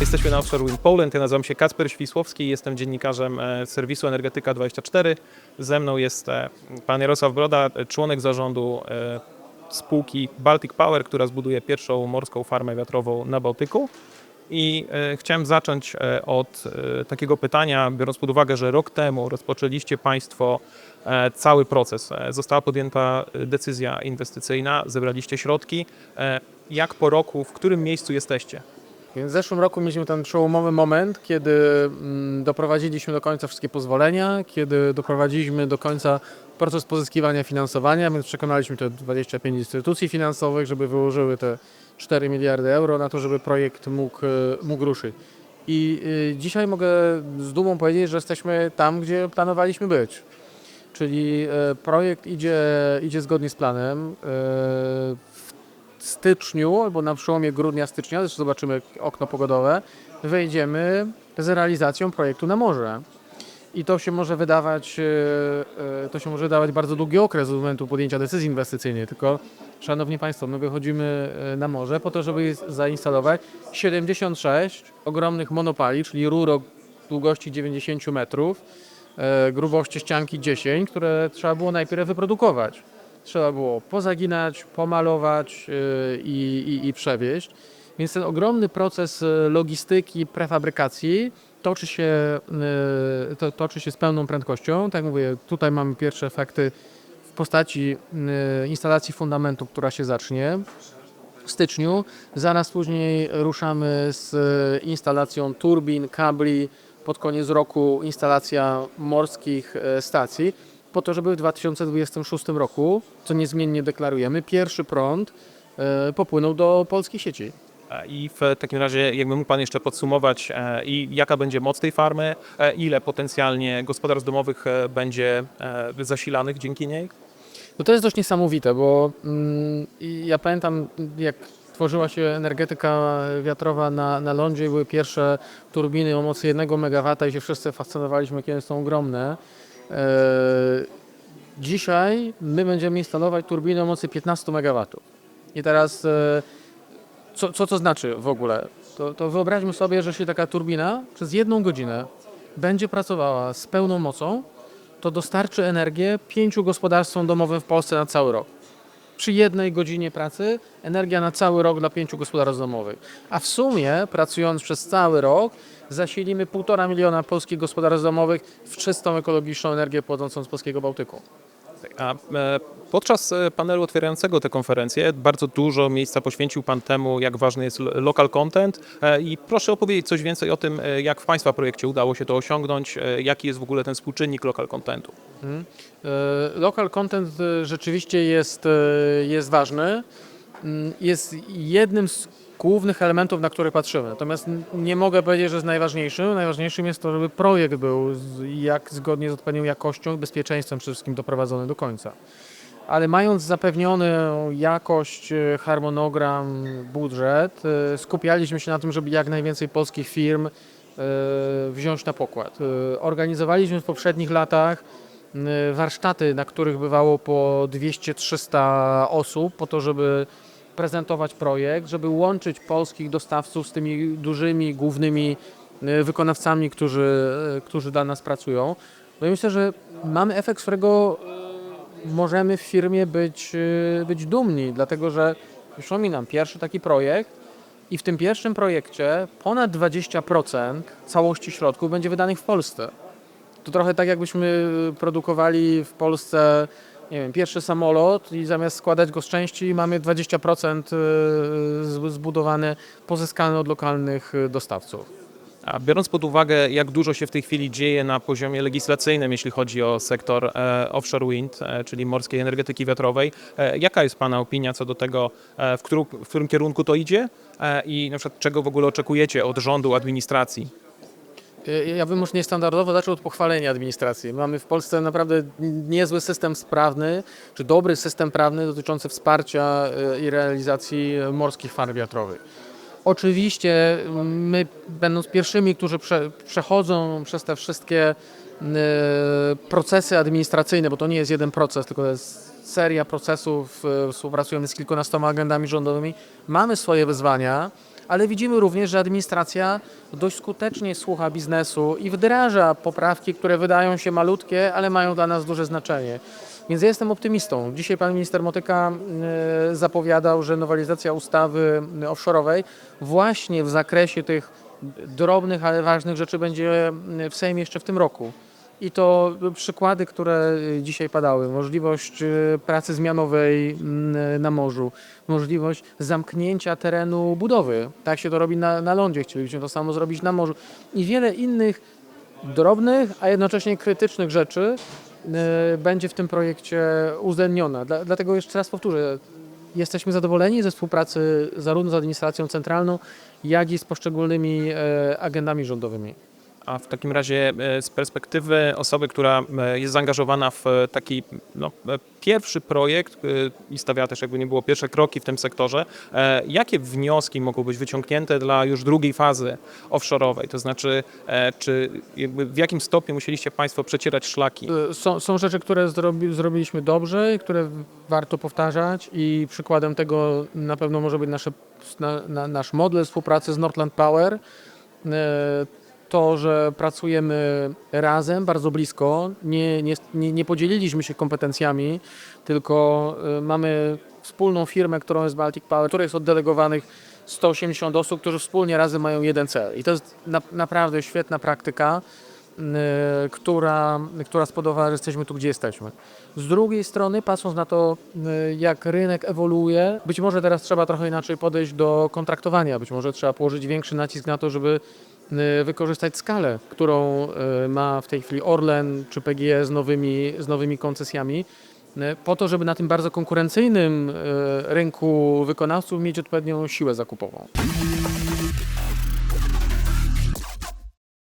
Jesteśmy na Offshore Wind Poland. Ja nazywam się Kacper Świsłowski, jestem dziennikarzem e, serwisu Energetyka24. Ze mną jest e, pan Jarosław Broda, e, członek zarządu spółki Baltic Power, która zbuduje pierwszą morską farmę wiatrową na Bałtyku. I chciałem zacząć od takiego pytania, biorąc pod uwagę, że rok temu rozpoczęliście Państwo cały proces. Została podjęta decyzja inwestycyjna, zebraliście środki. Jak po roku, w którym miejscu jesteście? Więc w zeszłym roku mieliśmy ten przełomowy moment, kiedy mm, doprowadziliśmy do końca wszystkie pozwolenia, kiedy doprowadziliśmy do końca proces pozyskiwania finansowania, więc przekonaliśmy te 25 instytucji finansowych, żeby wyłożyły te 4 miliardy euro na to, żeby projekt mógł, e, mógł ruszyć. I y, dzisiaj mogę z dumą powiedzieć, że jesteśmy tam, gdzie planowaliśmy być. Czyli e, projekt idzie, idzie zgodnie z planem. Styczniu albo na przełomie grudnia, stycznia, zresztą zobaczymy okno pogodowe, wejdziemy z realizacją projektu na morze. I to się może wydawać, e, e, to się może wydawać bardzo długi okres od momentu podjęcia decyzji inwestycyjnej, tylko Szanowni Państwo, my wychodzimy e, na morze po to, żeby zainstalować 76 ogromnych monopali, czyli rur o długości 90 metrów, grubości ścianki 10, które trzeba było najpierw wyprodukować. Trzeba było pozaginać, pomalować e, i, i, i przewieźć. Więc ten ogromny proces e, logistyki, prefabrykacji toczy się, e, to, toczy się z pełną prędkością. Tak mówię, tutaj mamy pierwsze efekty w postaci instalacji fundamentu, która się zacznie w styczniu. Zaraz później ruszamy z instalacją turbin, kabli. Pod koniec roku instalacja morskich stacji, po to, żeby w 2026 roku, co niezmiennie deklarujemy, pierwszy prąd e, popłynął do polskiej sieci. E, I w takim razie, jakby mógł Pan jeszcze podsumować, e, i jaka będzie moc tej farmy, ile potencjalnie gospodarstw domowych będzie zasilanych dzięki niej? No to jest dość niesamowite, bo mm, ja pamiętam, jak tworzyła się energetyka wiatrowa na, na lądzie, były pierwsze turbiny o mocy 1 MW i się wszyscy fascynowaliśmy, jakie są ogromne. E, dzisiaj my będziemy instalować turbiny o mocy 15 MW. I teraz, e, co, co to znaczy w ogóle? To, to wyobraźmy sobie, że się taka turbina przez jedną godzinę będzie pracowała z pełną mocą, to dostarczy energię pięciu gospodarstwom domowym w Polsce na cały rok. Przy jednej godzinie pracy energia na cały rok dla pięciu gospodarstw domowych. A w sumie, pracując przez cały rok, zasilimy półtora miliona polskich gospodarstw domowych w czystą, ekologiczną energię pochodzącą z polskiego Bałtyku. A e, podczas e, panelu otwierającego tę konferencję bardzo dużo miejsca poświęcił Pan temu, jak ważny jest lo- local content E, i proszę opowiedzieć coś więcej o tym, jak w Państwa projekcie udało się to osiągnąć, jaki jest w ogóle ten współczynnik local contentu. E, Local content rzeczywiście jest, jest ważny. Mm, Jest jednym z głównych elementów, na które patrzymy. Natomiast nie mogę powiedzieć, że jest najważniejszym. Najważniejszym jest to, żeby projekt był jak zgodnie z odpowiednią jakością i bezpieczeństwem przede wszystkim doprowadzony do końca. Ale mając zapewnioną jakość, e, harmonogram, budżet, e, skupialiśmy się na tym, żeby jak najwięcej polskich firm e, wziąć na pokład. Organizowaliśmy w poprzednich latach warsztaty, na których bywało po 200-300 osób, po to, żeby prezentować projekt, żeby łączyć polskich dostawców z tymi dużymi, głównymi y, wykonawcami, którzy, y, którzy dla nas pracują. No i myślę, że mamy efekt, z którego y, możemy w firmie być, być dumni, dlatego że przypominam, pierwszy taki projekt i w tym pierwszym projekcie ponad 20% całości środków będzie wydanych w Polsce. To trochę tak, jakbyśmy produkowali w Polsce nie wiem, pierwszy samolot i zamiast składać go z części mamy 20% z- zbudowane, pozyskane od lokalnych y, dostawców. A biorąc pod uwagę, jak dużo się w tej chwili dzieje na poziomie legislacyjnym, jeśli chodzi o sektor e, offshore wind, e, czyli morskiej energetyki wiatrowej, e, jaka jest Pana opinia co do tego, w, którym, w którym kierunku to idzie i na przykład czego w ogóle oczekujecie od rządu, administracji? Y, Ja bym już niestandardowo zaczął od pochwalenia administracji. Mamy w Polsce naprawdę niezły system sprawny, czy dobry system prawny dotyczący wsparcia y, i realizacji morskich farm wiatrowych. Oczywiście my, będąc pierwszymi, którzy prze, przechodzą przez te wszystkie y, procesy administracyjne, bo to nie jest jeden proces, tylko jest seria procesów, y, współpracujemy z kilkunastoma agendami rządowymi, mamy swoje wyzwania, ale widzimy również, że administracja dość skutecznie słucha biznesu i wdraża poprawki, które wydają się malutkie, ale mają dla nas duże znaczenie. Więc ja jestem optymistą. Dzisiaj pan minister Motyka e, zapowiadał, że nowelizacja ustawy offshore'owej właśnie w zakresie tych drobnych, ale ważnych rzeczy będzie w Sejmie jeszcze w tym roku. I to przykłady, które dzisiaj padały. Możliwość e, pracy zmianowej mm, na morzu, możliwość zamknięcia terenu budowy. Tak się to robi na, na lądzie, chcielibyśmy to samo zrobić na morzu. I wiele innych drobnych, a jednocześnie krytycznych rzeczy będzie w tym projekcie uwzględniona. Dla, dlatego jeszcze raz powtórzę, jesteśmy zadowoleni ze współpracy zarówno z administracją centralną, jak i z poszczególnymi agendami rządowymi. A w takim razie e, z perspektywy osoby, która e, jest zaangażowana w e, taki no, pierwszy projekt i stawiała też jakby nie było pierwsze kroki w tym sektorze, jakie wnioski mogą być wyciągnięte dla już drugiej fazy offshore'owej? To znaczy, czy w jakim stopniu musieliście Państwo przecierać szlaki? Są, są rzeczy, które zrobi, zrobiliśmy dobrze, które warto powtarzać i przykładem tego na pewno może być nasze, na, na, nasz model współpracy z Northland Power. To, że pracujemy razem, bardzo blisko, nie, nie, nie, podzieliliśmy się kompetencjami, tylko e, mamy wspólną firmę, którą jest Baltic Power, której jest oddelegowanych 180 osób, którzy wspólnie razem mają jeden cel. I to jest na, naprawdę świetna praktyka y, która, która spowodowała, że jesteśmy tu, gdzie jesteśmy. Z drugiej strony, patrząc na to, y, jak rynek ewoluuje, być może teraz trzeba trochę inaczej podejść do kontraktowania, być może trzeba położyć większy nacisk na to, żeby y, wykorzystać skalę, którą y, ma w tej chwili Orlen czy PGE z nowymi, z nowymi koncesjami, y, po to, żeby na tym bardzo konkurencyjnym y, rynku wykonawców mieć odpowiednią siłę zakupową.